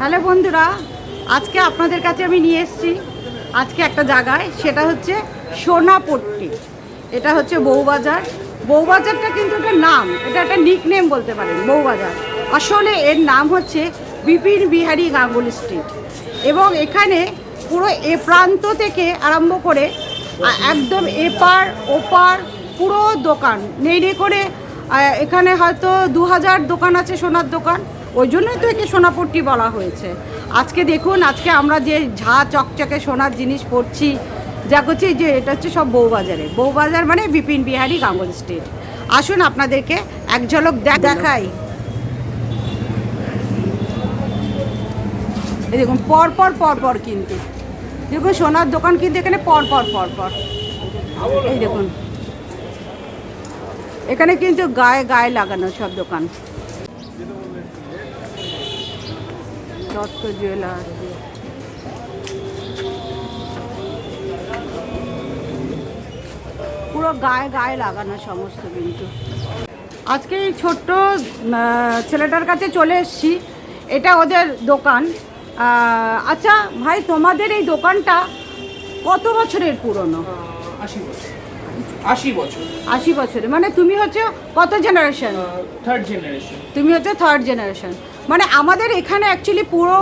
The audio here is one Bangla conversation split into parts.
হ্যালো বন্ধুরা, আজকে আপনাদের কাছে আমি নিয়ে এসেছি আজকে একটা জায়গায়, সেটা হচ্ছে সোনাপট্টি। এটা হচ্ছে বউবাজার। বউবাজারটা কিন্তু একটা নাম, এটা একটা নিক নেম বলতে পারেন, বউবাজার। আসলে এর নাম হচ্ছে বিপিন বিহারী গাঙ্গুলি স্ট্রিট এবং এখানে পুরো এ প্রান্ত থেকে আরম্ভ করে একদম এপার, ওপার পুরো দোকান। নেই করে এখানে হয়তো দু হাজার দোকান আছে সোনার দোকান। ওই জন্যই তো একে সোনাপট্টি বলা হয়েছে। আজকে দেখুন আজকে আমরা যে ঝা চকচকে সোনার জিনিস পড়ছি যা করছি যে এটা হচ্ছে সব বউবাজারে। বউবাজার মানে বিপিন বিহারি গাঙ্গুলি স্ট্রিট। আসুন আপনাদেরকে এক ঝলক দেখাই। এই দেখুন পর পর পর পর কিন্তু। দেখুন সোনার দোকান কিন্তু এখানে পরপর পর পর পর। এই দেখুন। এখানে কিন্তু গায়ে গায়ে লাগানো সব দোকান। দত্ত জুয়েলার পুরো গায়ে গায়ে লাগানো সমস্ত কিন্তু। আজকে এই ছোট্ট ছেলেটার কাছে চলে এসেছি। এটা ওদের দোকান। আচ্ছা ভাই, তোমাদের এই দোকানটা কত বছরের পুরনো? আশি বছর। আশি বছর। আশি বছরের মানে তুমি হচ্ছে কত জেনারেশন থার্ড জেনারেশন তুমি হচ্ছে থার্ড জেনারেশন মানে আমাদের এখানে অ্যাকচুয়ালি পুরো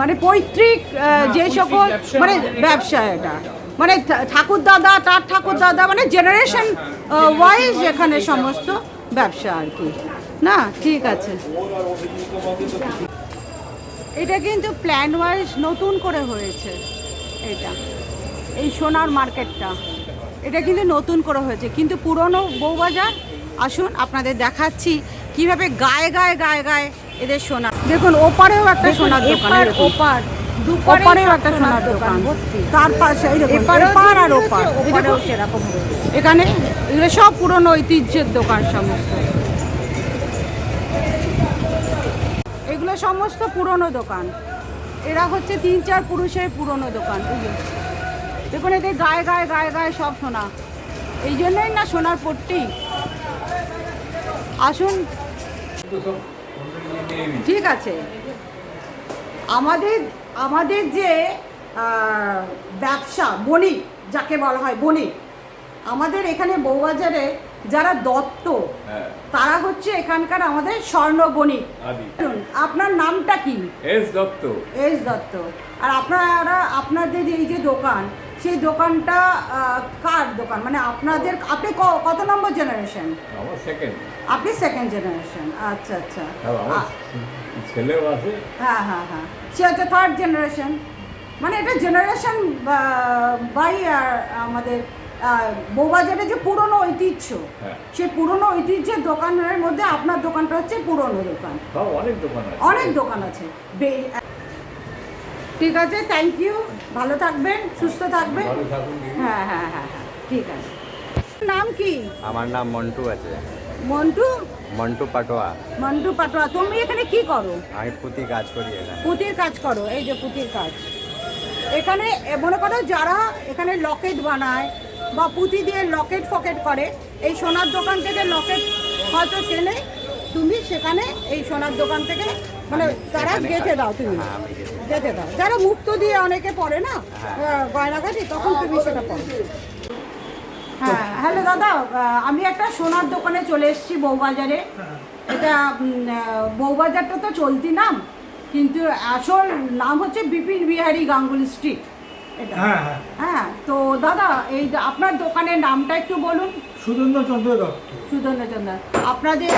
মানে পৈতৃক আহ, যে সকল মানে ব্যবসা এটা। মানে ঠাকুর দাদা তার ঠাকুর দাদা মানে জেনারেশন ওয়াইজ এখানে সমস্ত ব্যবসা আর কি। না ঠিক আছে। এটা কিন্তু প্ল্যান ওয়াইজ নতুন করে হয়েছে। এটা এই সোনার মার্কেটটা এটা কিন্তু নতুন করে হয়েছে। কিন্তু পুরনো বউবাজার আসুন আপনাদের দেখাচ্ছি কীভাবে গায়ে গায়ে গায়ে গায়ে এদের সোনা। দেখুন ওপারেও একটা সোনার দোকান। ওপার ওপারেও একটা সোনার দোকান তার পাশে এপার আর ওপার। ওপারেও সেরকম এখানে এগুলো সব পুরনো ঐতিহ্যের দোকান সমস্ত। এগুলো সমস্ত পুরনো দোকান। এরা হচ্ছে তিন চার পুরুষের পুরনো দোকান। দেখুন এদের গায়ে গায়ে গায়ে গায়ে সব সোনা। এই জন্যই না সোনার পট্টি? আসুন। ঠিক আছে। আমাদের আমাদের যে ব্যবসা বণিক যাকে বলা হয় বণিক আমাদের এখানে বউবাজারে যারা দত্ত তারা হচ্ছে এখানকার আমাদের স্বর্ণ বণিক আপনার নামটা কি? এস দত্ত। এস দত্ত। আর আপনারা আপনাদের এই যে দোকান সেই দোকানটা কার দোকান? মানে আপনাদের আপনি কত নম্বর জেনারেশন আমার সেকেন্ড আপনি সেকেন্ড জেনারেশন আচ্ছা আচ্ছা। আমার ছেলেও আছে। হ্যাঁ হ্যাঁ হ্যাঁ। সে হচ্ছে থার্ড জেনারেশন মানে এটা জেনারেশন বাই আর আমাদের আহ, বউবাজারে যে পুরনো ঐতিহ্য হ্যাঁ। সেই পুরনো ঐতিহ্যের দোকানের মধ্যে আপনার দোকানটা হচ্ছে পুরনো দোকান। অনেক দোকান আছে। অনেক দোকান আছে। ঠিক আছে থ্যাংক ইউ ভালো থাকবেন সুস্থ থাকবেন। হ্যাঁ হ্যাঁ হ্যাঁ হ্যাঁ ঠিক আছে। নাম কি? আমার নাম মন্টু আছে। মন্টু? মন্টু পাটোয়া। মন্টু পাটোয়া তুমি এখানে কি করো? আমি পুঁতি কাজ করি এখানে। পুঁতির কাজ করো এই যে পুঁতির কাজ। এখানে মনে করো যারা এখানে লকেট বানায় বা পুঁতি দিয়ে লকেট ফকেট করে এই সোনার দোকান থেকে লকেট হয়তো কেনে তুমি সেখানে এই সোনার দোকান থেকে মানে তারা গেঁথে দাও তুমি। হ্যাঁ, গেঁথে দাও। যারা মুক্ত দিয়ে অনেকে পড়ে না হ্যাঁ। আহ, তখন তুমি সেটা পড়ো। হ্যাঁ হ্যালো দাদা আমি একটা সোনার দোকানে চলে এসেছি বউবাজারে। এটা বউবাজারটা তো চলতি নাম কিন্তু আসল নাম হচ্ছে বিপিন বিহারী গাঙ্গুলি স্ট্রিট। এটা। হ্যাঁ হ্যাঁ। তো দাদা এই যে আপনার দোকানের নামটা একটু বলুন। সুরেন্দ্রচন্দ্র দত্ত। সুধন্যচন্দ্র আপনাদের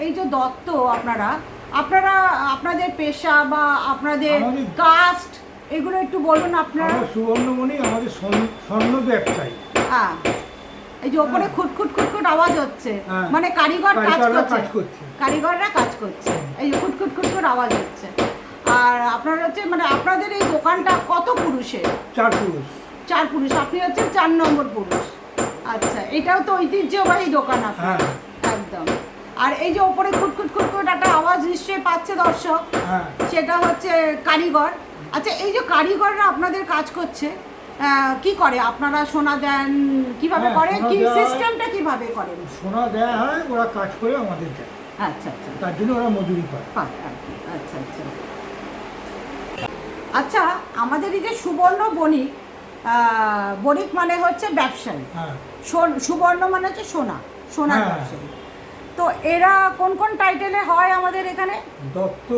এই যে দত্ত আপনারা আপনারা আপনাদের পেশা বা আপনাদের কাস্ট এগুলো একটু বলুন আপনারা। সুবর্ণমণি আমাদের স্বর্ণ- ব্যবসায়ী। হ্যাঁ। এই যে ওপরে খুটখুট খুটখুট আওয়াজ হচ্ছে। হ্যাঁ। মানে কারিগর কাজ করছে। কারিগররা কাজ করছে। এই যে খুটখুট খুটখুট আওয়াজ হচ্ছে। আর আপনার হচ্ছে মানে আপনাদের এই দোকানটা কত পুরুষের? চার পুরুষ। চার পুরুষ। আপনি হচ্ছেন চার নম্বর পুরুষ। আচ্ছা এটাও তো ঐতিহ্যবাহী দোকান আপনার হ্যাঁ। আর এই যে ওপরে খুটখুট খুটখুট একটা আওয়াজ নিশ্চয়ই পাচ্ছে দর্শক। হ্যাঁ। সেটা হচ্ছে কারিগর। আচ্ছা এই যে কারিগররা আপনাদের কাজ করছে কি করে? আপনারা সোনা দেন কীভাবে হ্যাঁ, করে কি সিস্টেমটা কীভাবে করেন? সোনা দেওয়া হয় ওরা কাজ করে আমাদের দেয়। আচ্ছা আচ্ছা। তার জন্য ওরা মজুরি পায়। কি। আচ্ছা আচ্ছা আচ্ছা। আমাদের এই যে সুবর্ণ বণিক আহ, বণিক মানে হচ্ছে ব্যবসায়ী। হ্যাঁ। সুবর্ণ মানে হচ্ছে সোনা সোনার। ব্যবসায়ী। তো এরা কোন কোন টাইটেলে হয় আমাদের এখানে? দত্ত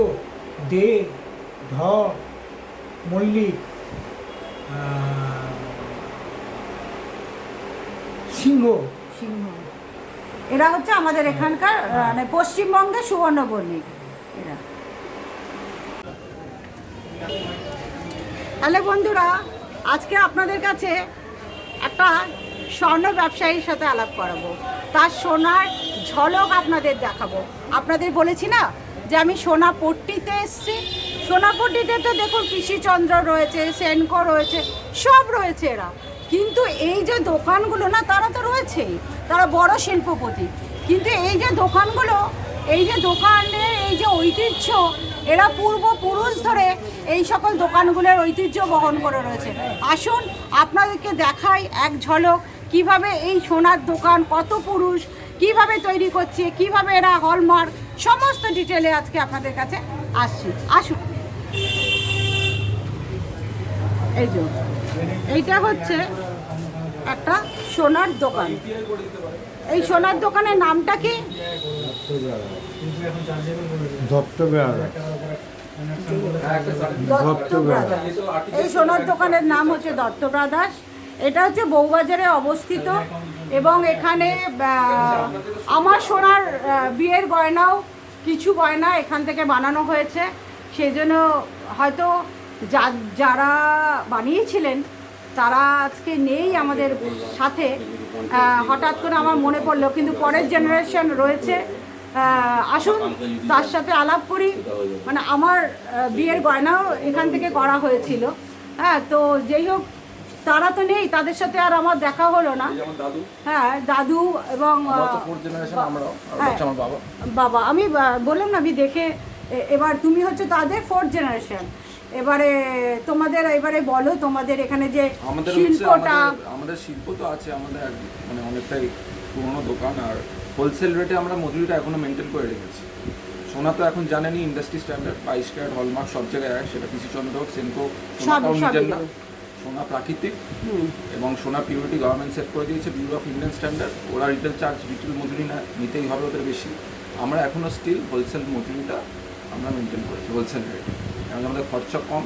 দে ধর মল্লিক সিংহ। সিংহ। এরা হচ্ছে আমাদের এখানকার মানে পশ্চিমবঙ্গের সুবর্ণ বণিক এরা। তাহলে বন্ধুরা আজকে আপনাদের কাছে একটা স্বর্ণ ব্যবসায়ীর সাথে আলাপ করাবো। তার সোনার ঝলক আপনাদের দেখাবো। আপনাদের বলেছি না যে আমি সোনা পট্টিতে এসছি? সোনা পট্টিতে তো দেখুন কৃষিচন্দ্র রয়েছে, সেনকো রয়েছে, সব রয়েছে এরা। কিন্তু এই যে দোকানগুলো, না, তারা তো রয়েছেই। তারা বড় শিল্পপতি। কিন্তু এই যে দোকানগুলো, এই যে দোকানের এই যে ঐতিহ্য, এরা পূর্বপুরুষ ধরে এই সকল দোকানগুলোর ঐতিহ্য বহন করে রয়েছে। আসুন, আপনাদেরকে দেখাই এক ঝলক কীভাবে এই সোনার দোকান কত পুরুষ কীভাবে তৈরি করছে কীভাবে এরা হলমার্ক সমস্ত ডিটেলে আজকে আপনাদের কাছে আসছি। আসুন। এই যে এইটা হচ্ছে একটা সোনার দোকান। এই সোনার দোকানের নামটা কি? এই সোনার দোকানের নাম হচ্ছে দত্ত ব্রাদার্স এটা হচ্ছে বউবাজারে অবস্থিত এবং এখানে আমার সোনার বিয়ের গয়নাও কিছু গয়না এখান থেকে বানানো হয়েছে। সেই জন্য হয়তো যা- যারা বানিয়েছিলেন, তারা আজকে নেই আমাদের সাথে। হঠাৎ করে আমার মনে পড়ল, কিন্তু পরের জেনারেশন রয়েছে। আসুন, তার সাথে আলাপ করি। মানে আমার বিয়ের গয়নাও এখান থেকে করা হয়েছিল। হ্যাঁ তো যেই হোক তারা তো নেই তাদের সাথে আর আমার দেখা হলো না। হ্যাঁ দাদু এবং হ্যাঁ, বাবা। আমি বললাম না আমি দেখে এবার তুমি হচ্ছে তাদের ফোর্থ জেনারেশন এবারে তোমাদের এবারে বলো তোমাদের এখানে যে আমাদের শিল্পটা। আমাদের শিল্প তো আছে আমাদের মানে অনেকটাই পুরনো দোকান আর হোলসেল রেটে আমরা মজুরিটা এখনও মেনটেন করে রেখেছি। সোনা তো এখন জানেনই ইন্ডাস্ট্রি স্ট্যান্ডার্ড বাইশ ক্যারেট হলমার্ক সব জায়গায় সেটা কৃষিচন্দ্র সেনকো সোনাটাও সোনা প্রাকৃতিক এবং সোনা পিউরিটি গভর্নমেন্ট সেট করে দিয়েছে বিউরো অফ ইন্ডিয়ান স্ট্যান্ডার্ড ওরা রিটেল চার্জ রিটেল মজুরি না নিতেই হবে ওদের বেশি। আমরা এখনও স্টিল হোলসেল মজুরিটা আমরা মেনটেন করেছি হোলসেল রেট কারণ আমাদের খরচা কম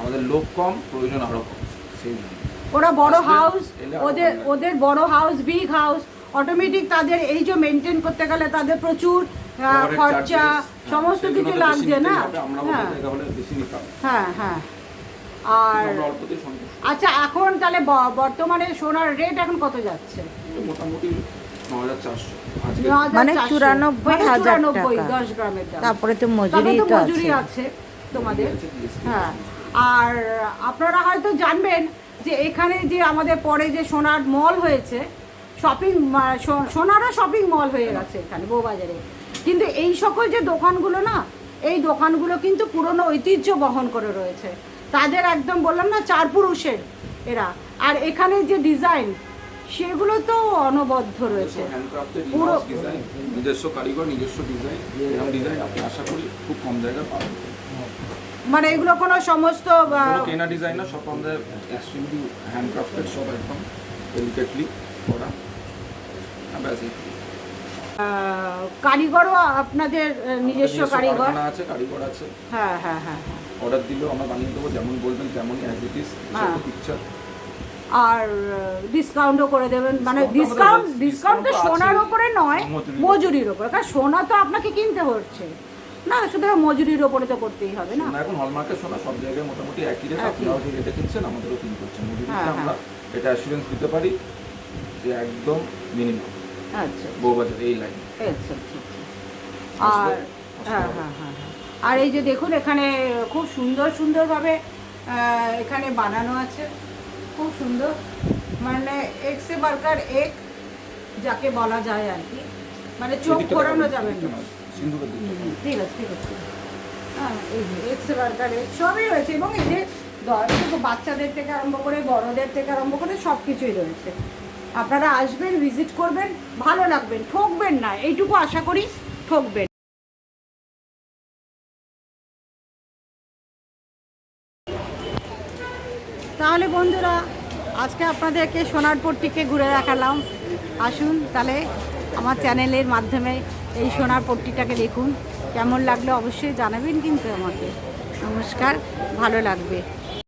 আমাদের লোক কম প্রয়োজন আরও কম সেই জন্য। ওরা বড় হাউস ওদের ওদের বড় হাউস বিগ হাউস অটোমেটিক তাদের এই যে মেনটেন করতে গেলে তাদের প্রচুর খরচা হ্যাঁ, সমস্ত কিছু তো লাগছে না? হ্যাঁ। হ্যাঁ হ্যাঁ। আর আচ্ছা এখন তাহলে বর্তমানে সোনার রেট এখন কত যাচ্ছে? মোটামুটি ন হাজার চারশো। আজকে 9,400 মানে 94,000 মানে 94 টাকা। 10 গ্রামের তারপরে তো মজুরি তো আছে। তোমাদের। হ্যাঁ। আর আপনারা হয়তো জানবেন যে এখানে যে আমাদের পরে যে সোনার মল হয়েছে শপিং সোনারও শপিং মল হয়ে গেছে এখানে বউবাজারে। কিন্তু এই সকল যে দোকানগুলো না এই দোকানগুলো কিন্তু পুরনো ঐতিহ্য বহন করে রয়েছে। তাদের একদম বললাম না চার পুরুষের এরা। আর এখানে যে ডিজাইন সেগুলো তো অনবদ্য রয়েছে। পুরো- নিজস্ব কারিগর নিজস্ব ডিজাইন এরকম ডিজাইন আপনি আশা করি খুব কম জায়গায় পাবেন। মানে এগুলো কোনো সমস্ত কেনা ডিজাইন না সব আমাদের এক্সট্রিমলি হ্যান্ডক্রাফটেড সব একদম ডেলিকেটলি করা। ব্যাস কারিগরও আপনাদের নিজস্ব কারিগর। আছে কারিগর আছে। হ্যাঁ হ্যাঁ হ্যাঁ হ্যাঁ। অর্ডার দিলেও আমরা বানিয়ে দেবো যেমন বলবেন তেমনই অ্যাজ ইট ইজ। পিকচার আর ডিসকাউন্টও করে দেবেন মানে ডিসকাউন্ট ডিসকাউন্ট তো সোনার ওপরে নয় মজুরির ওপরে। কারণ সোনা তো আপনাকে কিনতে হচ্ছে। না সুতরাং মজুরির ওপরে তো করতেই হবে না? এখন হলমার্কের সোনা সব জায়গায় মোটামুটি একই রেট। আপনারাও যে রেটে কিনছেন আমাদেরও কিন করছেন হ্যাঁ, মজুরিটা হ্যাঁ। আমরা এটা অ্যাসুরেন্স দিতে পারি যে একদম মিনিমাম আচ্ছা বউবাজার এই লাইন আচ্ছা আচ্ছা আচ্ছা। আর হ্যাঁ হ্যাঁ হ্যাঁ হ্যাঁ। আর এই যে দেখুন এখানে খুব সুন্দর সুন্দরভাবে এখানে বানানো আছে। খুব সুন্দর। মানে এক্সে বার্কার এক যাকে বলা যায় আর কি। মানে চোখ ঘোরানো যাবে না। ঠিক আছে ঠিক আছে। হ্যাঁ এই যে এক্সে বার্কার এক সবই রয়েছে। এবং এই যে বাচ্চাদের থেকে আরম্ভ করে বড়দের থেকে আরম্ভ করে সব কিছুই রয়েছে। আপনারা আসবেন ভিজিট করবেন ভালো লাগবেন ঠকবেন না। এইটুকু আশা করি ঠকবেন। তাহলে বন্ধুরা, আজকে আপনাদেরকে সোনার পট্টিকে ঘুরে দেখালাম। আসুন তাহলে আমার চ্যানেলের মাধ্যমে এই সোনার পট্টিটাকে দেখুন। কেমন লাগল অবশ্যই জানাবেন কিন্তু আমাকে। নমস্কার, ভালো লাগবে।